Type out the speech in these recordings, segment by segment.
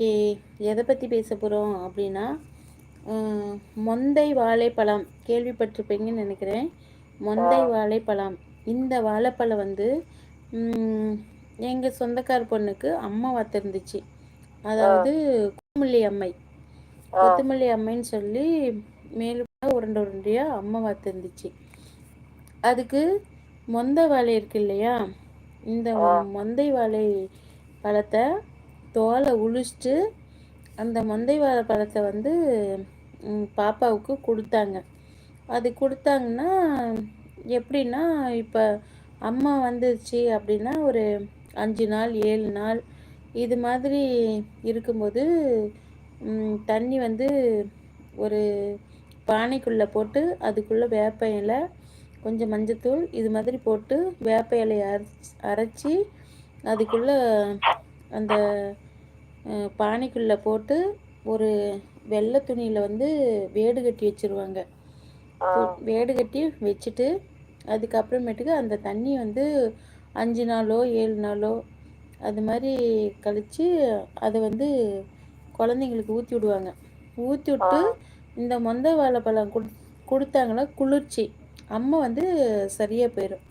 ஏ எதை பற்றி பேச போகிறோம் அப்படின்னா மொந்தை வாழைப்பழம் கேள்விப்பட்டிருப்பீங்கன்னு நினைக்கிறேன். மொந்தை வாழைப்பழம். இந்த வாழைப்பழம் வந்து எங்கள் சொந்தக்கார பொண்ணுக்கு அம்மா வத்திருந்துச்சு அதாவது கொத்துமல்லி அம்மை. கொத்துமல்லி அம்மைன்னு சொல்லி மேலும் உருண்டை உருண்டையாக அம்மா வத்திருந்துச்சு அதுக்கு மொந்த வாழை இருக்கு இல்லையா? இந்த மொந்தை வாழை பழத்தை தோலை உழிச்சிட்டு அந்த மொந்தை வாழை பழத்தை வந்து பாப்பாவுக்கு கொடுத்தாங்க. அது கொடுத்தாங்கன்னா எப்படின்னா இப்போ அம்மா வந்துச்சு அப்படின்னா ஒரு அஞ்சு நாள் ஏழு நாள் இது மாதிரி இருக்கும்போது தண்ணி வந்து ஒரு பானைக்குள்ளே போட்டு அதுக்குள்ளே வேப்ப இலை கொஞ்சம் மஞ்சத்தூள் இது மாதிரி போட்டு வேப்ப இலையை அரைச்சி அதுக்குள்ளே அந்த பானைக்குள்ளே போட்டு ஒரு வெள்ளை துணியில் வந்து வேடு கட்டி வச்சுருவாங்க. வேடு கட்டி வச்சுட்டு அதுக்கப்புறமேட்டுக்கு அந்த தண்ணி வந்து அஞ்சு நாளோ ஏழு நாளோ அது மாதிரி கழித்து அதை வந்து குழந்தைங்களுக்கு ஊற்றி விடுவாங்க. ஊற்றி விட்டு இந்த மொந்த வாழைப்பழம் கொடு கொடுத்தாங்கன்னா குளிர்ச்சி. அம்மா வந்து சரியாக போயிடும்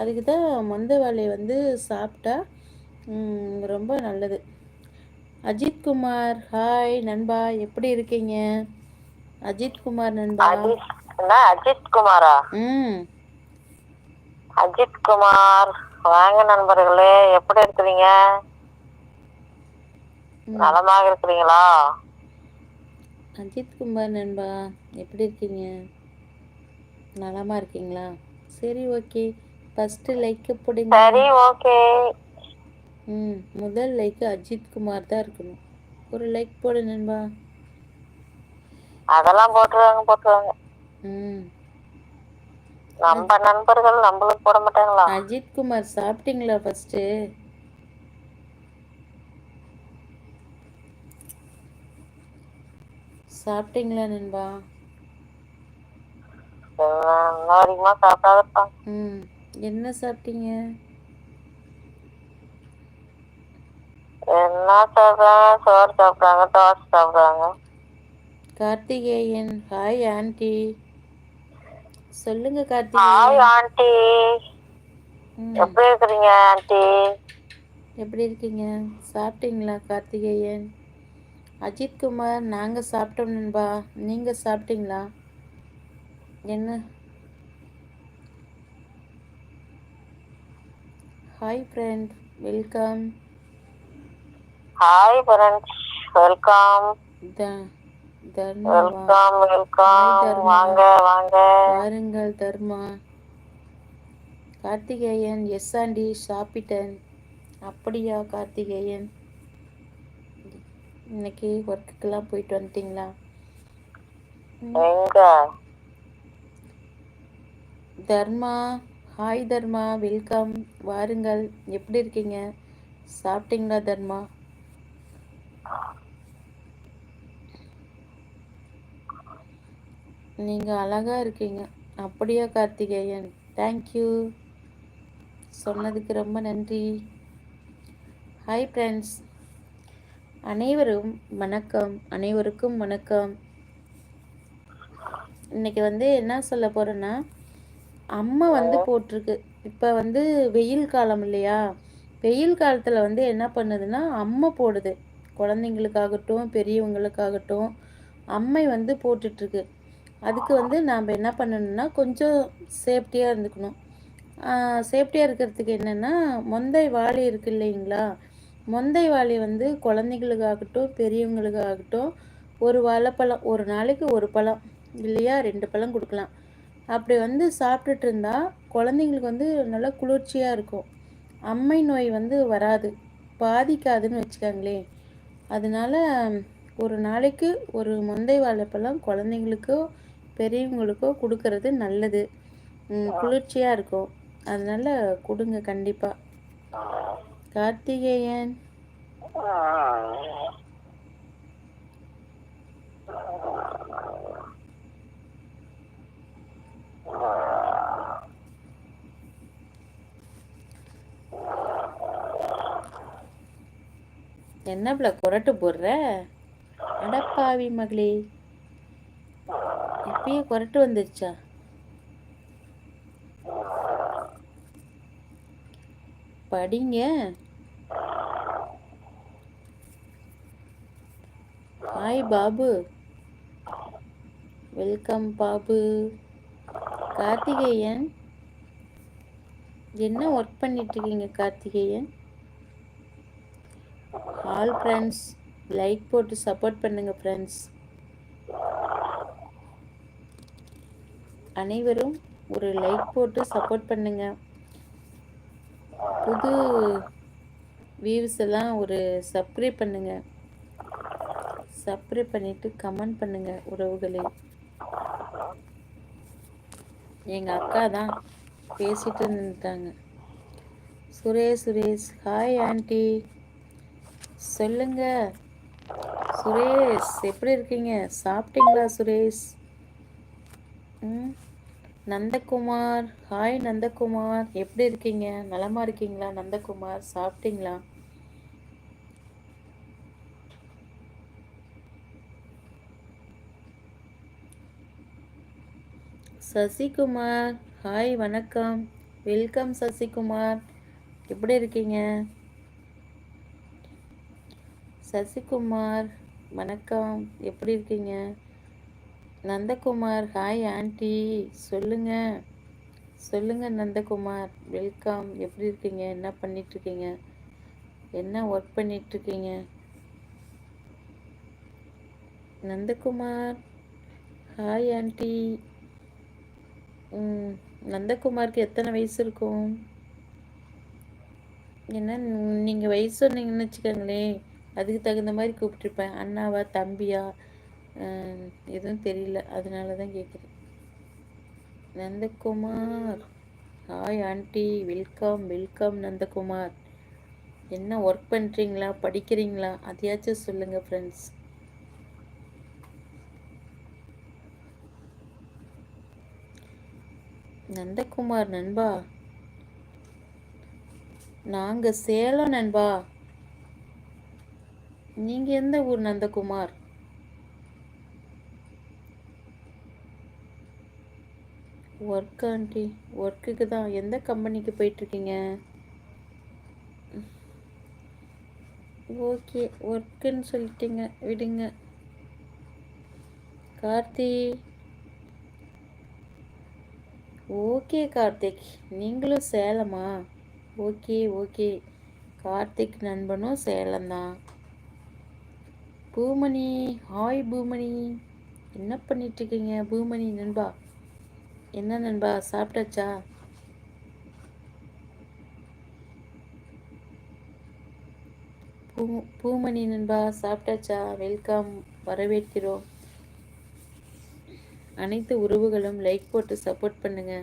அதுக்கு தான் மொந்த வாழையை வந்து சாப்பிட்டா ரொம்ப நல்லது. அஜித் குமார் ஹாய் நண்பா எப்படி இருக்கீங்க? அஜித் குமார் நண்பா அஜித் குமாரா ம். அஜித் குமார் வாங்க நண்பர்களே எப்படி இருக்கிறீங்க? நலமாக இருக்கிறீங்களா? அஜித் குமார் நண்பா எப்படி இருக்கீங்க? நலமா இருக்கீங்களா? சரி ஓகே. ஃபர்ஸ்ட் லைக் போடுங்க. சரி ஓகே. ம் முதல் லைக் அஜித் குமார் தான் இருக்கணும். ஒரு லைக் போடு நண்பா. அதெல்லாம் போட்டுருவாங்க போட்டுருவாங்க. ம். நம்ம நண்பர்கள் நம்மளுக்கு போட மாட்டாங்களா? அஜித் குமார் சாப்பிட்டீங்களா ஃபர்ஸ்ட் சாப்பிட்டீங்களா நண்பா? அதிகமா சாப்பிடாதப்பா. ம் என்ன சாப்பிட்டீங்க? என்ன சாப்பிட்றாங்க சோறு சாப்பிட்றாங்க தோசை சாப்பிட்றாங்க. கார்த்திகேயன் ஹாய் ஆண்டி சொல்லுங்க கார்த்திகேயன். ஹாய் ஆண்டி எப்படி இருக்கிறீங்க ஆண்டி எப்படி இருக்கீங்க? சாப்பிட்டீங்களா கார்த்திகேயன்? அஜித் குமார் நாங்கள் சாப்பிட்டோம் நண்பா. நீங்கள் சாப்பிட்டீங்களா? என்ன? Hi friend welcome hi friends welcome welcome welcome வாங்க வாங்க. வாருங்கள் தர்மா. கார்த்திகேயன் எஸ் ஆண்டி சாப்பிட்டேன். அப்படியா கார்த்திகேயன்? இன்னைக்கு ஒர்க்குக்கெல்லாம் போயிட்டு வந்துட்டீங்களா? தர்மா ஹாய் தர்மா. வெல்கம் வாருங்கள். எப்படி இருக்கீங்க? சாப்பிட்டீங்களா தர்மா? நீங்கள் அழகாக இருக்கீங்க. அப்படியா கார்த்திகேயன்? தேங்க்யூ சொன்னதுக்கு ரொம்ப நன்றி. ஹாய் ஃப்ரெண்ட்ஸ் அனைவரும் வணக்கம். அனைவருக்கும் வணக்கம். இன்னைக்கு வந்து என்ன சொல்ல போகிறேன்னா அம்மா வந்து போட்டிருக்கு. இப்போ வந்து வெயில் காலம் இல்லையா? வெயில் காலத்தில் வந்து என்ன பண்ணுதுன்னா அம்மை போடுது. குழந்தைங்களுக்காகட்டும் பெரியவங்களுக்காகட்டும் அம்மை வந்து போட்டுட்ருக்கு அதுக்கு வந்து நாம் என்ன பண்ணணும்னா கொஞ்சம் சேஃப்டியாக இருந்துக்கணும். சேஃப்டியாக இருக்கிறதுக்கு என்னென்னா மொந்தை வாளி இருக்குது இல்லைங்களா? மொந்தை வாளி வந்து குழந்தைங்களுக்காகட்டும் பெரியவங்களுக்காகட்டும் ஒரு வாழைப்பழம் ஒரு நாளைக்கு ஒரு பழம் இல்லையா? ரெண்டு பழம் கொடுக்கலாம். அப்படி வந்து சாப்பிட்டுட்டு இருந்தால் குழந்தைங்களுக்கு வந்து நல்லா குளிர்ச்சியாக இருக்கும். அம்மை நோய் வந்து வராது. பாதிக்காதுன்னு வச்சுக்காங்களே அதனால ஒரு நாளைக்கு ஒரு மொந்தை வாழைப்பழம் குழந்தைங்களுக்கோ பெரியவங்களுக்கோ கொடுக்கறது நல்லது. குளிர்ச்சியாக இருக்கும். அதனால கொடுங்க கண்டிப்பாக கார்த்திகேயன். என்னப்ல கொரட்டு போடுற? அடப்பாவி மகளே. இப்பயே கொரட்டு வந்துருச்சா? படிங்க. ஹாய் பாபு. வெல்கம் பாபு. கார்த்திகேயன். என்ன ஒர்க் பண்ணிட்டு இருக்கீங்க கார்த்திகேயன்? ஆல் ஃப்ரெண்ட்ஸ் லைக் போட்டு சப்போர்ட் பண்ணுங்க ஃப்ரெண்ட்ஸ் அனைவரும் ஒரு லைக் போட்டு சப்போர்ட் பண்ணுங்க. புது வியூஸ் எல்லாம் ஒரு சப்ஸ்கிரைப் பண்ணுங்க. சப்ஸ்கிரைப் பண்ணிட்டு கமெண்ட் பண்ணுங்க உறவுகளே. எங்கள் அக்கா தான் பேசிட்டு இருந்துட்டாங்க. சுரேஷ் சுரேஷ் ஹாய் ஆண்டி சொல்லுங்க. சுரேஷ் எப்படி இருக்கீங்க? சாப்பிட்டீங்களா சுரேஷ்? நந்தகுமார். ஹாய் நந்தகுமார். எப்படி இருக்கீங்க? நலமா இருக்கீங்களா? நந்தகுமார் சாப்பிட்டீங்களா? சசிகுமார். ஹாய் வணக்கம். வெல்கம் சசிகுமார். எப்படி இருக்கீங்க? சசிகுமார் வணக்கம். எப்படி இருக்கீங்க? நந்தகுமார் ஹாய் ஆண்டி சொல்லுங்க. சொல்லுங்க நந்தகுமார். வெல்கம் எப்படி இருக்கீங்க? என்ன பண்ணிட்டு இருக்கீங்க என்ன ஒர்க் பண்ணிட்டு இருக்கீங்க நந்தகுமார் ஹாய் ஆண்டி நந்தகுமாருக்கு எத்தனை வயசு இருக்கும்? என்ன நீங்கள் வயசு சொன்னீங்கன்னு வச்சுக்கோங்களேன். அதுக்கு தகுந்த மாதிரி கூப்பிட்டுருப்பேன். அண்ணாவா தம்பியா? எதுவும் தெரியல. அதனால தான் கேட்குறேன் Nandakumar. Hi aunty welcome welcome Nandakumar. என்ன ஒர்க் பண்ணுறீங்களா படிக்கிறீங்களா? அதையாச்சும் சொல்லுங்கள் ஃப்ரெண்ட்ஸ் நந்தகுமார் நண்பா. நாங்கள் சேலம் நண்பா. நீங்கள் எந்த ஊர் நந்தகுமார்? Work aunty. ஒர்க்குக்கு தான். எந்த கம்பெனிக்கு போயிட்டுருக்கீங்க? ஓகே ஒர்க்குன்னு சொல்லிட்டீங்க. விடுங்க. கார்த்தி. ஓகே கார்த்திக். நீங்களும் சேலமா? ஓகே ஓகே கார்த்திக் நண்பனும் சேலம்தான். பூமணி. ஹாய் பூமணி. என்ன பண்ணிட்டுருக்கீங்க பூமணி நண்பா? என்ன நண்பா சாப்பிட்டாச்சா? பூ பூமணி நண்பா சாப்பிட்டாச்சா? வெல்கம் வரவேற்கிறோம். அனைத்து உறவுகளும் லைக் போட்டு சப்போர்ட் பண்ணுங்க.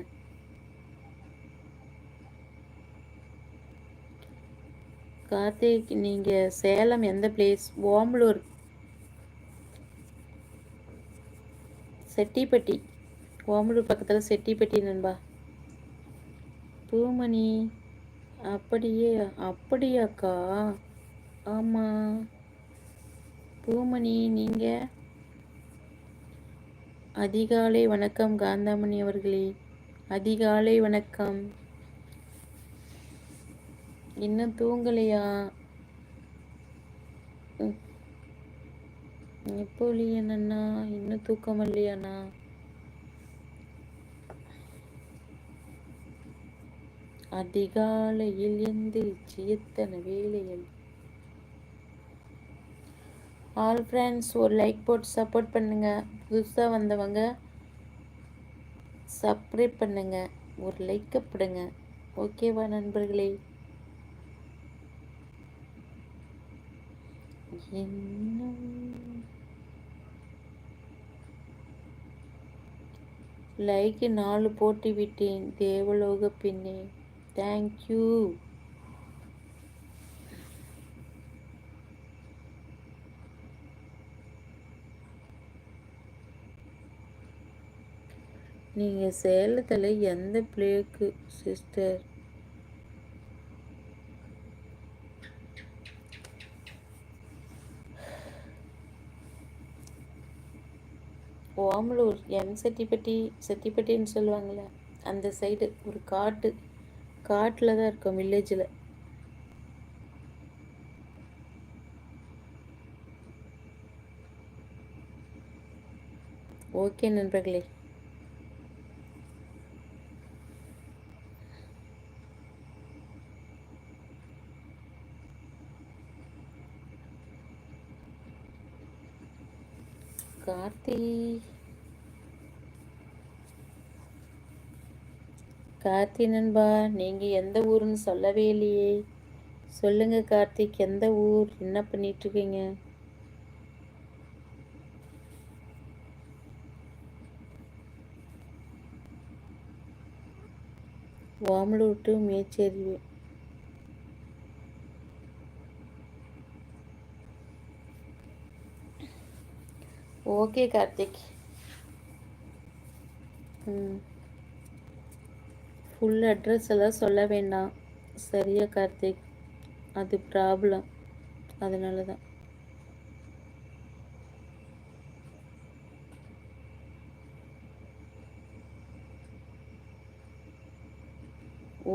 கார்த்திக் நீங்க சேலம் எந்த பிளேஸ் ஓம்பலூர் செட்டிப்பட்டி. ஓமலூர் பக்கத்தில் செட்டிப்பட்டி நண்பா. பூமணி அப்படியே அப்படியாக்கா? ஆமாம் பூமணி நீங்கள் அதிகாலை வணக்கம் காந்தாமணி அவர்களே. அதிகாலை வணக்கம். இன்னும் தூங்கலையா? எப்போ இல்லையா இன்னும் தூக்கம் இல்லையாண்ணா அதிகாலையில் எந்திரிச்சு எத்தனை வேலைகள்? ஆல் ஃப்ரெண்ட்ஸ் ஒரு லைக் போட்டு சப்போர்ட் பண்ணுங்க. புதுசாக வந்தவங்க சப்ஸ்கிரைப் பண்ணுங்க. ஒரு லைக்கை போடுங்க. ஓகேவா நண்பர்களே? லைக்கு நாலு போட்டு விட்டேன். தேவலோக பின்னே. தேங்க் யூ நீங்கள் சேலத்தில் எந்த பிளேக்கு சிஸ்டர்? ஓமலூர் எம் செட்டிப்பட்டி செட்டிப்பட்டின்னு சொல்லுவாங்கள்ல அந்த சைடு ஒரு காட்டு. காட்டில் தான் இருக்கோம் வில்லேஜில் ஓகே நண்பர்களே கார்த்தி கார்த்தி நண்பா நீங்கள் எந்த ஊருன்னு சொல்லவே இல்லையே. சொல்லுங்க கார்த்திக் எந்த ஊர்? என்ன பண்ணிட்டுருக்கீங்க? ஓமலூர் டு மேச்சேரி. ஓகே கார்த்திக். ம். ஃபுல் அட்ரஸ் எல்லாம் சொல்ல வேண்டாம். சரியா கார்த்திக்? அது ப்ராப்ளம் அதனால தான்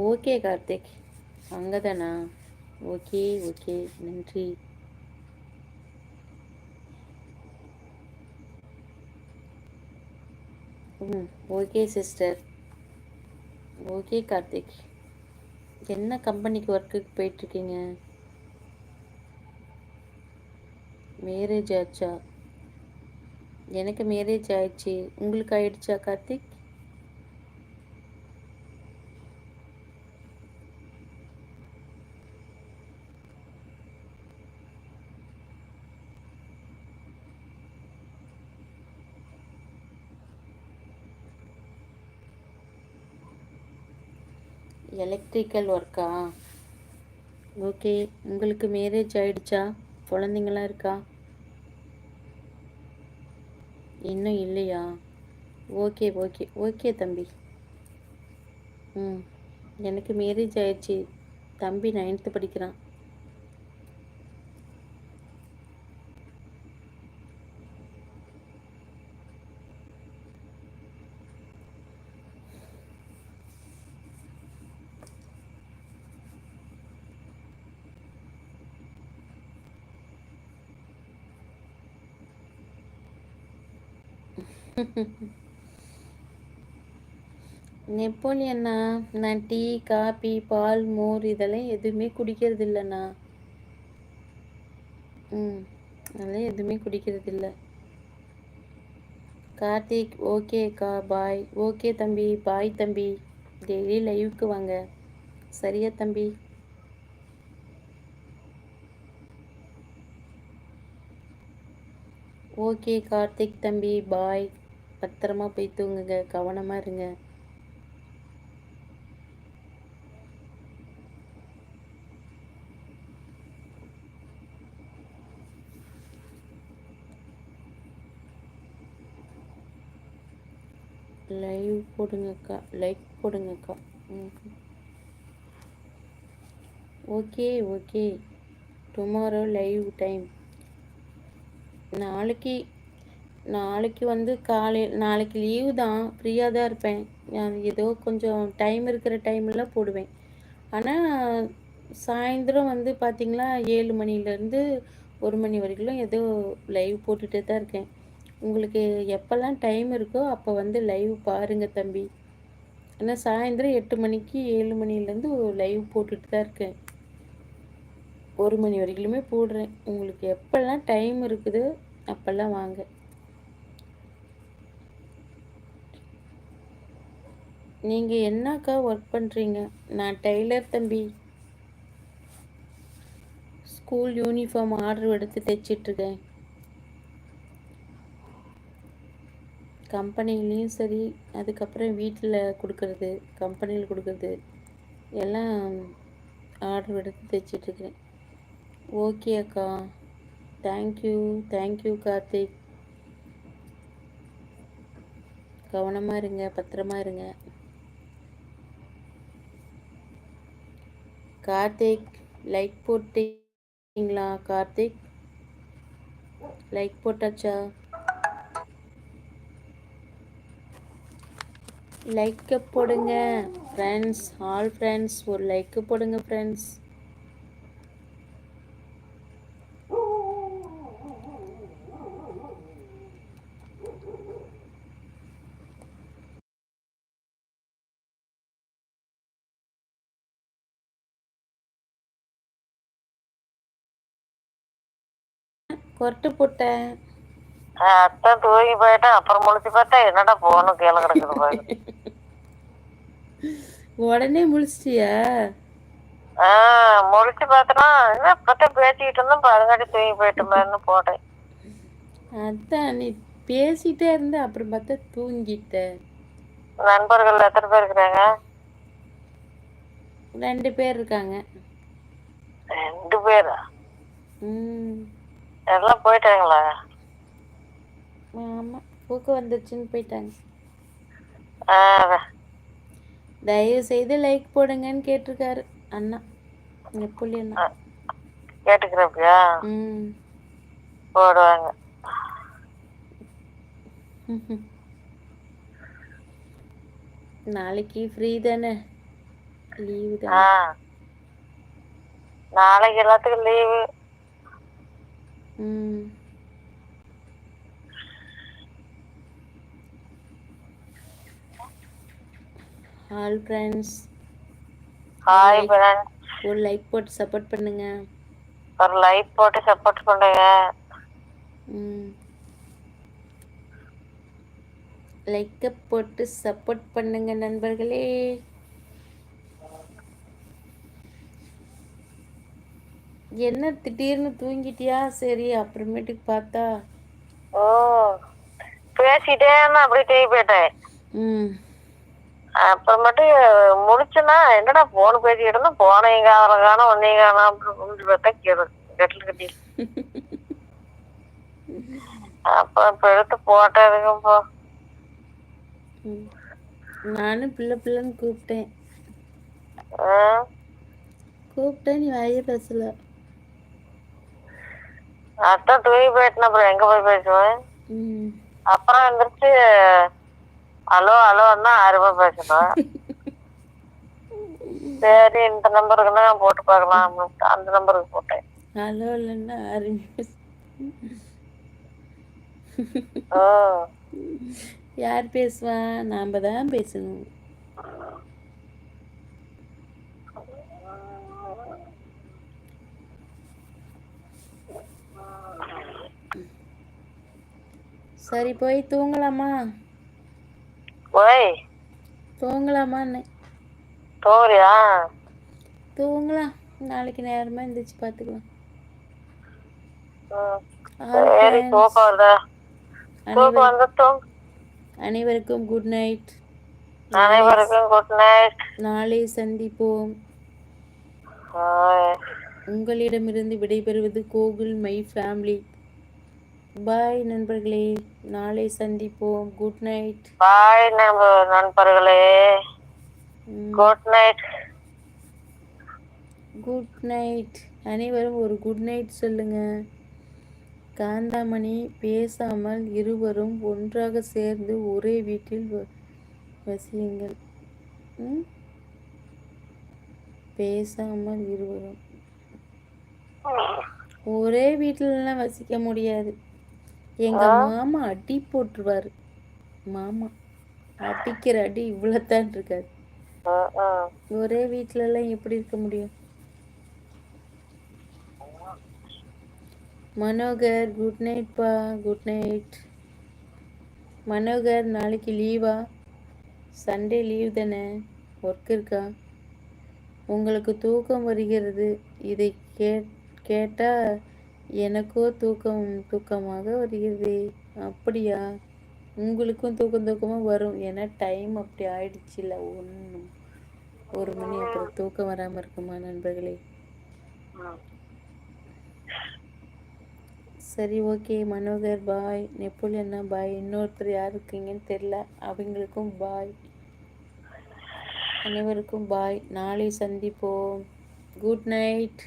ஓகே கார்த்திக். அங்கே தானா ஓகே ஓகே நன்றி. ம் ஓகே சிஸ்டர் ஓகே கார்த்திக். என்ன கம்பெனிக்கு ஒர்க்குக்கு போயிட்டுருக்கீங்க? மேரேஜ் ஆச்சா? எனக்கு மேரேஜ் ஆயிடுச்சு. உங்களுக்கு ஆயிடுச்சா கார்த்திக்? எலக்ட்ரிக்கல் ஒர்க்கா ஓகே உங்களுக்கு மேரேஜ் ஆயிடுச்சா? குழந்தைங்களாம் இருக்கா? இன்னும் இல்லையா? ஓகே ஓகே ஓகே தம்பி. ம். எனக்கு மேரேஜ் ஆயிடுச்சு. தம்பி நைன்த்து படிக்கிறான். நெப்போலியண்ணா நான் டீ காபி பால் மோர் இதெல்லாம் எதுவுமே குடிக்கிறது இல்லைண்ணா ம் அதெல்லாம் எதுவுமே குடிக்கிறது இல்லை கார்த்திக் ஓகேக்கா பாய். ஓகே தம்பி பாய் தம்பி. டெய்லி லைவுக்கு வாங்க. சரியா தம்பி? ஓகே கார்த்திக் தம்பி பாய். பத்திரமா போய் தூங்குங்க. கவனமாக இருங்க. லைவ் போடுங்கக்கா. Like போடுங்கக்கா. Okay okay tomorrow live time நாளைக்கு நாளைக்கு வந்து காலை நாளைக்கு லீவு தான். ஃப்ரீயாக தான் இருப்பேன். ஏதோ கொஞ்சம் டைம் இருக்கிற டைமில் போடுவேன். ஆனால் சாயந்தரம் வந்து பார்த்திங்களா ஏழு மணிலேருந்து ஒரு மணி வரைக்கும் ஏதோ லைவ் போட்டுகிட்டே தான் இருக்கேன். உங்களுக்கு எப்போல்லாம் டைம் இருக்கோ அப்போ வந்து லைவ் பாருங்கள் தம்பி. ஆனால் சாயந்தரம் எட்டு மணிக்கு ஏழு மணிலேருந்து லைவ் போட்டுகிட்டு தான் இருக்கேன். ஒரு மணி வரைக்குமே போடுறேன். உங்களுக்கு எப்போல்லாம் டைம் இருக்குது அப்போல்லாம் வாங்க. நீங்கள் என்னக்கா ஒர்க் பண்ணுறீங்க நான் டெய்லர் தம்பி. ஸ்கூல் யூனிஃபார்ம் ஆர்டர் எடுத்து தைச்சிட்ருக்கேன் கம்பெனிலையும் சரி அதுக்கப்புறம் வீட்டில் கொடுக்குறது கம்பெனியில் கொடுக்குறது எல்லாம் ஆர்டர் எடுத்து தைச்சிட்ருக்கிறேன் ஓகே அக்கா. Thank you thank you Karthik. கவனமாக இருங்க பத்திரமா இருங்க. கார்த்திக் லைக் போட்டீங்களா கார்த்திக்? லைக் போட்டாச்சா? லைக்கை போடுங்க ஃப்ரெண்ட்ஸ் ஆல் ஃப்ரெண்ட்ஸ் ஒரு லைக்கு போடுங்க ஃப்ரெண்ட்ஸ் கொரட்டு போட்டேன் அத்தான் தூங்கி போயிட்டேன். அப்புறம் முழிச்சு பார்த்தா என்னடா போகணும்? கீழே கிடக்குது பாரு. உடனே முழிச்சிட்டியா? ஆஹ் முழிச்சு பார்த்தனா என்ன இப்பதான் பேசிக்கிட்டு இருந்தோம் பதுங்காட்டி தூங்கி போயிட்டுமேன்னு போட்டேன். அதான் நீ பேசிட்டே இருந்த அப்புறம் பார்த்தா தூங்கிட்ட. நண்பர்கள் எத்தனை பேர் இருக்கிறாங்க? ரெண்டு பேர் இருக்காங்க. ரெண்டு பேரா? ம். எல்லாம் போயிட்டாங்களா? ஆமாம் தூக்கம் வந்துருச்சுன்னு போயிட்டாங்க. தயவு செய்து லைக் போடுங்கன்னு கேட்டிருக்காரு அண்ணா நெப்புலி அண்ணா. கேட்டுக்கிறப்பியா? ம். போடுவாங்க. நாளைக்கு ஃப்ரீ தானே? லீவு தானே? நாளைக்கு எல்லாத்துக்கும் leave all friends hi friend ஒரு லைக் போட்டு சப்போர்ட் பண்ணுங்க. ஒரு லைக் போட்டு சப்போர்ட் பண்ணுங்க. ம். லைக்கை போட்டு சப்போர்ட் பண்ணுங்க நண்பர்களே. என்ன திடீர்னு தூங்கிட்டியா? சரி அப்புறமேட்டுக்கு பார்த்தா ஓ பேசிட்டே நான் அப்படியே போயிட்டேன். ம். அப்புறமேட்டு முடிச்சுன்னா என்னடா போன் பேசிக்கிட்டு இருந்தோம் போன இங்க அவரை காணும் ஒன்னையும் காணும் அப்படின்னு பார்த்தா கட்டில் கட்டி அப்புறம் இப்ப எடுத்து போட்டதுக்கும் போ. நானும் பிள்ளை பிள்ளைன்னு கூப்பிட்டேன். ஆ, கூப்பிட்டேன் நீ வாயே பேசல. அதான் தூங்கி போயிட்டேன் அப்புறம் எங்க போய் பேசுவேன்? அப்புறம் வந்துருச்சு ஹலோ ஹலோன்னா அருமை பேசணும் சரி இந்த நம்பருக்குன்னா போட்டு பார்க்கலாம் அப்படின்ட்டு அந்த நம்பருக்கு போட்டேன். ஹலோ இல்லைன்னா ஓ. யார் பேசுவா? நாம் தான் பேசணும். சரி போய் தூங்கலாமா? ஓய் தூங்கலாமான்னு. தூங்குறியா? தூங்கலாம். நாளைக்கு நேரமாக எழுந்திரிச்சு பார்த்துக்கலாம் ம். All சரி friends, தூக்கம் வருதா? தூக்கம் வந்து தூங்கு அனைவருக்கும் குட் நைட் அனைவருக்கும் குட் நைட் நாளை சந்திப்போம். உங்களிடமிருந்து விடைபெறுவது கோகுல் மை ஃபேமிலி பாய் நண்பர்களே. நாளை சந்திப்போம். குட் நைட் பாய் நண்பர்களே. குட் நைட் குட் நைட் அனைவரும் ஒரு குட் நைட் சொல்லுங்க. காந்தாமணி பேசாமல் இருவரும் ஒன்றாக சேர்ந்து ஒரே வீட்டில் வசியுங்கள்? பேசாமல் இருவரும். ஒரே வீட்டிலலாம் வசிக்க முடியாது. எங்க மாமா அடி போட்டுருவாரு. மாமா அடிக்கிற அடி இவ்வளோத்தான் இருக்காது. ஒரே வீட்டிலலாம் எப்படி இருக்க முடியும்? மனோகர் குட் நைட்ப்பா குட் நைட் மனோகர் நாளைக்கு லீவா சண்டே லீவ் தானே? ஒர்க் இருக்கா? உங்களுக்கு தூக்கம் வருகிறது. இதை கே கேட்டால் எனக்கோ தூக்கம் தூக்கமாக வருகிறது. அப்படியா? உங்களுக்கும் தூக்கம் தூக்கமாக வரும். ஏன்னா டைம் அப்படி ஆயிடுச்சுல ஒன்றும் ஒரு மணி அப்புறம் தூக்கம் வராமல் இருக்குமா நண்பர்களே? சரி ஓகே மனோகர் பாய் நெப்போலியன்னா பாய் இன்னொருத்தர் யார் இருக்கீங்கன்னு தெரில அவங்களுக்கும் பாய் அனைவருக்கும் பாய் நாளை சந்திப்போம். Good night